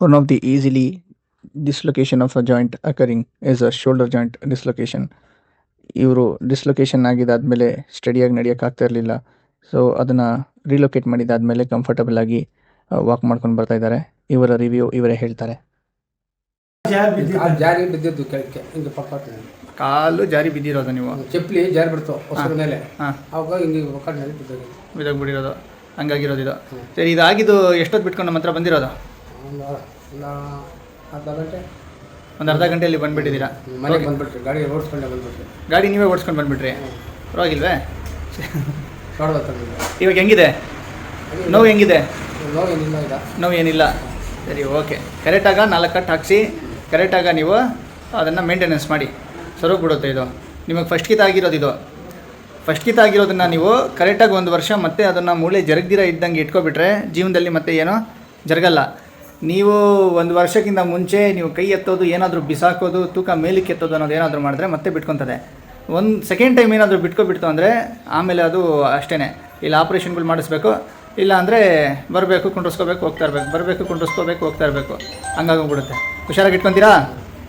One of the easily dislocation of a joint occurring is a shoulder joint dislocation. ಇವರು dislocation ಆಗಿದ್ದಾದಮೇಲೆ ಸ್ಟಡಿಯಾಗಿ ನಡೆಯೋಕ್ಕಾಗ್ತಾ ಇರಲಿಲ್ಲ. ಸೊ ಅದನ್ನು ರಿಲೊಕೇಟ್ ಮಾಡಿದ್ದಾದಮೇಲೆ ಕಂಫರ್ಟಬಲ್ ಆಗಿ ವಾಕ್ ಮಾಡ್ಕೊಂಡು ಬರ್ತಾ ಇದ್ದಾರೆ. ಇವರ ರಿವ್ಯೂ ಇವರೇ ಹೇಳ್ತಾರೆ. ಕಾಲು ಜಾರಿ ಬಿದ್ದಿದ್ದು ಕೆಳಕ್ಕೆ ಹಿಂಗೆ ಪಕ್ಕ ಕಾಲು ಜಾರಿ ಬಿದ್ದಿರೋದು ನೀವು? ಚಪ್ಪಲಿ ಜಾರಿ ಬಿಡ್ತು ಹೊಸರ ಮೇಲೆ. ಹಾಂ. ಅವಾಗ ಹಿಂಗೆ ಬಿದ್ದೋಗಿ ಬಿಡಿರೋದು ಹಂಗಾಗಿರೋದು ಇದು. ಸರಿ ಇದಾಗಿದ್ದು ಎಷ್ಟೊತ್ತು ಬಿಟ್ಕೊಂಡು ನಮ್ಮ ಹತ್ರ ಬಂದಿರೋದು? ಒಂದು ಒಂದು ಅರ್ಧ ಗಂಟೆ? ಒಂದು ಅರ್ಧ ಗಂಟೆಯಲ್ಲಿ ಬಂದುಬಿಟ್ಟಿದ್ದೀರಾ? ಮನೆಗೆ ಬಂದ್ಬಿಟ್ರಿ ಗಾಡಿ ಓಡಿಸ್ಕೊಂಡೆ ಬಂದ್ಬಿಟ್ರಿ. ಗಾಡಿ ನೀವೇ ಓಡಿಸ್ಕೊಂಡು ಬಂದ್ಬಿಟ್ರಿ. ಪರವಾಗಿಲ್ವೇ? ನೋಡ್ದ ಇವಾಗ ಹೆಂಗಿದೆ? ನೋವು ಹೆಂಗಿದೆ? ನೋವು ಏನಿಲ್ಲ ಈಗ. ನೋವು ಏನಿಲ್ಲ. ಸರಿ ಓಕೆ ಕರೆಕ್ಟಾಗ ನಾಲ್ಕು ಕಟ್ ಹಾಕಿಸಿ ಕರೆಕ್ಟಾಗ ನೀವು ಅದನ್ನು ಮೇಂಟೆನೆನ್ಸ್ ಮಾಡಿ. ಸರೋಗ್ಬಿಡುತ್ತೆ ಇದು. ನಿಮಗೆ ಫಸ್ಟ್ ಕಿತ್ ಆಗಿರೋದು ಇದು. ಫಸ್ಟ್ ಕಿತ್ ಆಗಿರೋದನ್ನು ನೀವು ಕರೆಕ್ಟಾಗಿ ಒಂದು ವರ್ಷ ಮತ್ತೆ ಅದನ್ನು ಮೂಳೆ ಜರುಗ್ದಿರ ಇದ್ದಂಗೆ ಇಟ್ಕೊಬಿಟ್ರೆ ಜೀವನದಲ್ಲಿ ಮತ್ತೆ ಏನೋ ಜರಗಲ್ಲ. ನೀವು ಒಂದು ವರ್ಷಕ್ಕಿಂತ ಮುಂಚೆ ನೀವು ಕೈ ಎತ್ತೋದು, ಏನಾದರೂ ಬಿಸಾಕೋದು, ತೂಕ ಮೇಲಕ್ಕೆ ಎತ್ತೋದು ಅನ್ನೋದು ಏನಾದರೂ ಮಾಡಿದ್ರೆ ಮತ್ತೆ ಬಿಟ್ಕೊತದೆ. ಒಂದು ಸೆಕೆಂಡ್ ಟೈಮ್ ಏನಾದರೂ ಬಿಟ್ಕೊಬಿಡ್ತು ಅಂದರೆ ಆಮೇಲೆ ಅದು ಅಷ್ಟೇ ಇಲ್ಲ ಆಪ್ರೇಷನ್ಗಳು ಮಾಡಿಸ್ಬೇಕು, ಇಲ್ಲ ಅಂದರೆ ಬರಬೇಕು, ಕುಂಡ್ರಸ್ಕೋಬೇಕು, ಹೋಗ್ತಾ ಇರಬೇಕು, ಬರಬೇಕು, ಕುಂಡ್ರಸ್ಕೋಬೇಕು, ಹೋಗ್ತಾ ಇರಬೇಕು. ಹಂಗಾಗೋಗ್ಬಿಡುತ್ತೆ ಹುಷಾರಾಗಿ ಇಟ್ಕೊತೀರಾ?